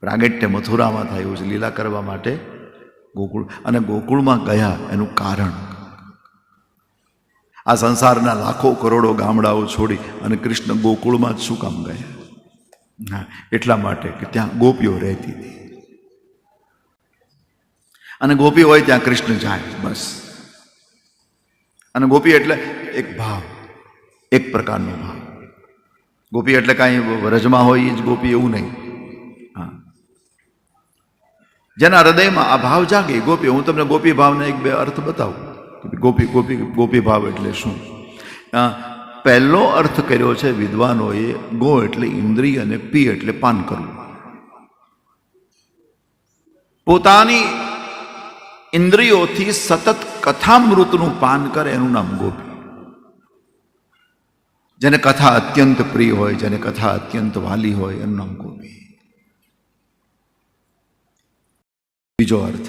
પ્રાગટ્ય મથુરામાં થયું છે, લીલા કરવા માટે ગોકુળ અને ગોકુળમાં ગયા એનું કારણ. આ સંસારના લાખો કરોડો ગામડાઓ છોડી અને કૃષ્ણ ગોકુળમાં જ શું કામ ગયા? હા એટલા માટે કે ત્યાં ગોપીઓ રહેતી હતી. અને ગોપી હોય ત્યાં કૃષ્ણ જાય, બસ. અને ગોપી એટલે એક ભાવ, એક પ્રકારનો ભાવ. ગોપી એટલે કાંઈ વ્રજમાં હોય એ જ ગોપી, એવું નહીં. જેના હૃદયમાં આ ભાવ જાગે. ગોપી, હું તમને ગોપી ભાવના એક બે અર્થ બતાવું. ગોપી ગોપી ગોપી ભાવ એટલે શું? પહેલો અર્થ કર્યો છે વિદ્વાનોએ ગો એટલે ઇન્દ્રિય અને પી એટલે પાન કરવું. પોતાની ઇન્દ્રિયોથી સતત કથામૃતનું પાન કરે એનું નામ ગોપી. જેને કથા અત્યંત પ્રિય હોય, જેને કથા અત્યંત વાલી હોય, એનું નામ ગોપી. બીજો અર્થ,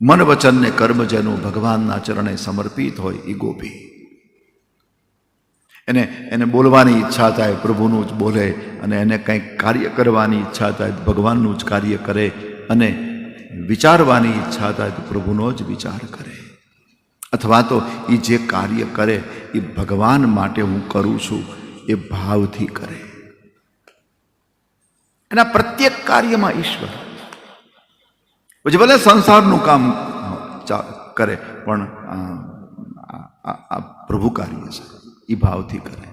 મન વચન ને કર્મ જેનું ભગવાનના ચરણે સમર્પિત હોય એ ગોપી. એને એને બોલવાની ઈચ્છા થાય, પ્રભુનું જ બોલે અને એને કંઈક કાર્ય કરવાની ઈચ્છા થાય, ભગવાનનું જ કાર્ય કરે અને વિચારવાની ઈચ્છા થાય તો પ્રભુનો જ વિચાર કરે. અથવા તો એ જે કાર્ય કરે એ ભગવાન માટે હું કરું છું, એ ભાવથી કરે. એના પ્રત્યેક કાર્યમાં ઈશ્વર પછી ભલે સંસારનું કામ કરે, પણ પ્રભુ કાર્ય છે એ ભાવથી કરે.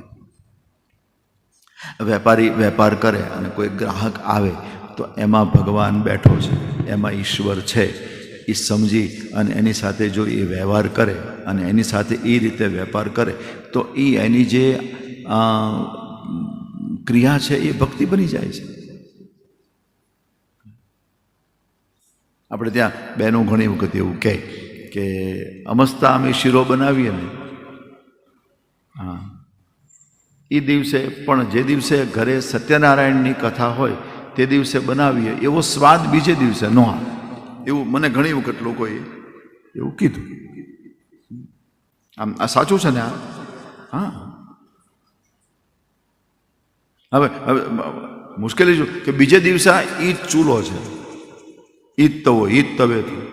વેપારી વેપાર કરે અને કોઈ ગ્રાહક આવે, તો એમાં ભગવાન બેઠો છે, એમાં ઈશ્વર છે એ સમજી અને એની સાથે જો એ વ્યવહાર કરે અને એની સાથે એ રીતે વેપાર કરે, તો એ એની જે ક્રિયા છે, એ ભક્તિ બની જાય છે. આપણે ત્યાં બહેનો ઘણી વખત એવું કહે કે, અમસ્તા અમે શીરો બનાવીએ ને. હા. એ દિવસે, પણ જે દિવસે ઘરે સત્યનારાયણની કથા હોય, તે દિવસે બનાવીએ. એવો સ્વાદ બીજે દિવસે ન એવું મને ઘણી વખત લોકોએ એવું કીધું. આમ, આ સાચું છે ને આ? હા. હવે હવે મુશ્કેલી શું? કે બીજે દિવસે એ ચૂલો છે. ઈ જ તવો ઈ જ તવેથી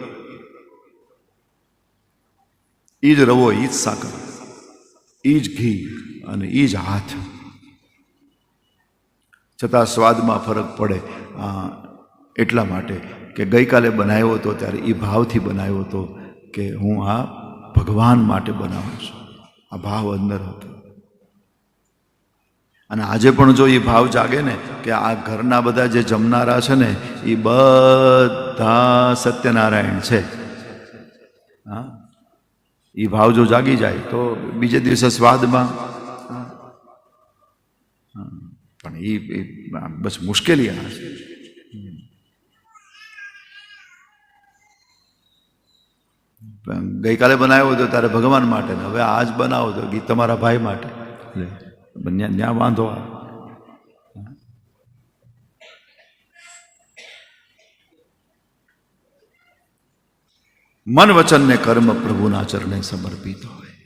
ઈ જ રવો ઈ સાકર. ઈ જ ઘી અને ઈ જ હાથ. છતાં સ્વાદમાં ફરક પડે એટલા માટે કે ગઈકાલે બનાવ્યો હતો, ત્યારે એ ભાવથી બનાવ્યો હતો કે હું આ ભગવાન માટે બનાવું છું. આ ભાવ અંદર હતો. અને આજે પણ જો એ ભાવ જાગે ને કે આ ઘરના બધા જે જમનારા છે ને એ બધા સત્યનારાયણ છે. હા? એ ભાવ જો જાગી જાય તો બીજે દિવસે સ્વાદમાં. પણ એ બસ મુશ્કેલી આ છે. ગઈકાલે બનાવ્યો હતો ત્યારે ભગવાન માટે હવે આજ બનાવો તો ગીત તમારા ભાઈ માટે. ત્યાં વાંધો આવે. મન વચન ને કર્મ પ્રભુના ચરણે સમર્પિત હોય.